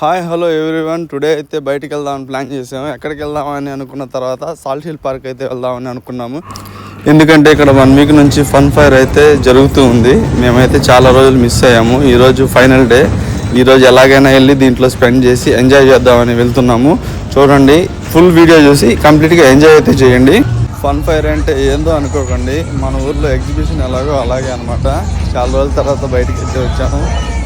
Hi hello everyone today అయితే బయటికి వెళ్దామని ప్లాన్ చేసాము. ఎక్కడికి వెళ్దామని అనుకున్న తర్వాత సాల్ట్ హిల్ పార్క్ అయితే వెళ్దామని అనుకున్నాము. ఎందుకంటే ఇక్కడ వన్ వీక్ నుంచి ఫన్ ఫైర్ అయితే జరుగుతూ ఉంది. మేమైతే చాలా రోజులు మిస్ అయ్యాము. ఈరోజు ఫైనల్ డే ఈరోజు ఎలాగైనా వెళ్ళి దీంట్లో స్పెండ్ చేసి ఎంజాయ్ చేద్దామని వెళ్తున్నాము. చూడండి ఫుల్ వీడియో చూసి కంప్లీట్గా ఎంజాయ్ అయితే చేయండి. ఫన్ ఫైర్ అంటే ఏందో అనుకోకండి. మన ఊర్లో ఎగ్జిబిషన్ ఎలాగో అలాగే అనమాట చాలా రోజుల తర్వాత బయటికి అయితే వచ్చాము.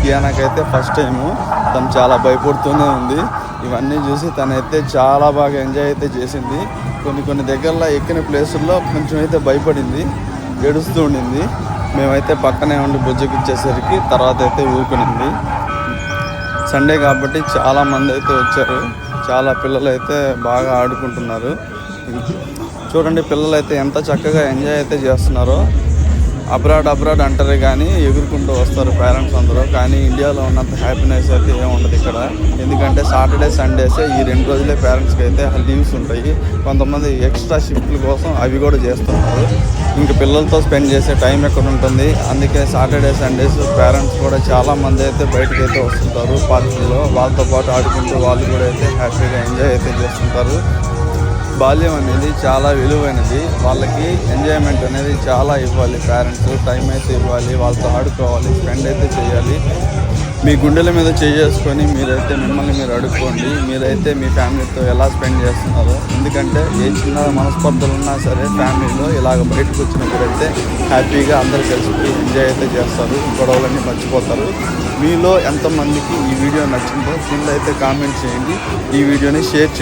ఇయానకైతే ఫస్ట్ టైము తను చాలా భయపడుతూనే ఉంది. ఇవన్నీ చూసి తనైతే చాలా బాగా ఎంజాయ్ అయితే చేసింది. కొన్ని కొన్ని దగ్గరలో ఎక్కిన ప్లేసుల్లో కొంచెం అయితే భయపడింది. ఏడుస్తూ ఉండింది. మేమైతే పక్కనే ఉండి బుజ్జకిచ్చేసరికి తర్వాత అయితే ఊరుకునింది. సండే కాబట్టి చాలా మంది అయితే వచ్చారు. చాలా పిల్లలు అయితే బాగా ఆడుకుంటున్నారు. చూడండి పిల్లలు అయితే ఎంత చక్కగా ఎంజాయ్ అయితే చేస్తున్నారో. అబ్రాడ్ అబ్రాడ్ అంటారు కానీ ఎగురుకుంటూ వస్తారు పేరెంట్స్ అందరూ. కానీ ఇండియాలో ఉన్నంత హ్యాపీనెస్ అయితే ఏమి ఉండదు ఇక్కడ. ఎందుకంటే సాటర్డే సండేస్ ఈ రెండు రోజులే పేరెంట్స్కి అయితే లీవ్స్ ఉంటాయి. కొంతమంది ఎక్స్ట్రా షిఫ్ట్ల కోసం అవి కూడా చేస్తున్నారు. ఇంకా పిల్లలతో స్పెండ్ చేసే టైం ఎక్కడ ఉంటుంది? అందుకే సాటర్డే సండేస్ పేరెంట్స్ కూడా చాలా మంది అయితే బయటకు అయితే వస్తుంటారు. పార్కుల్లో వాళ్ళతో పాటు ఆడుకుంటూ వాళ్ళు కూడా అయితే హ్యాపీగా ఎంజాయ్ అయితే చేస్తుంటారు. బాల్యం అనేది చాలా విలువైనది. వాళ్ళకి ఎంజాయ్మెంట్ అనేది చాలా ఇవ్వాలి. పేరెంట్స్ టైం అయితే ఇవ్వాలి. వాళ్ళతో ఆడుకోవాలి. స్పెండ్ అయితే చేయాలి. మీ గుండెల మీద చేసుకొని మీరైతే మిమ్మల్ని మీరు అడుక్కోండి. మీరైతే మీ ఫ్యామిలీతో ఎలా స్పెండ్ చేస్తున్నారో. ఎందుకంటే ఏ చిన్న మనస్పర్ధలు ఉన్నా సరే ఫ్యామిలీలో ఇలాగ బయటకు వచ్చినప్పుడు అయితే హ్యాపీగా అందరూ కలిసి ఎంజాయ్ అయితే చేస్తారు. గొడవలన్నీ మర్చిపోతారు. మీలో ఎంతమందికి ఈ వీడియో నచ్చిందో కింద అయితే కామెంట్ చేయండి. ఈ వీడియోని షేర్ చేయండి.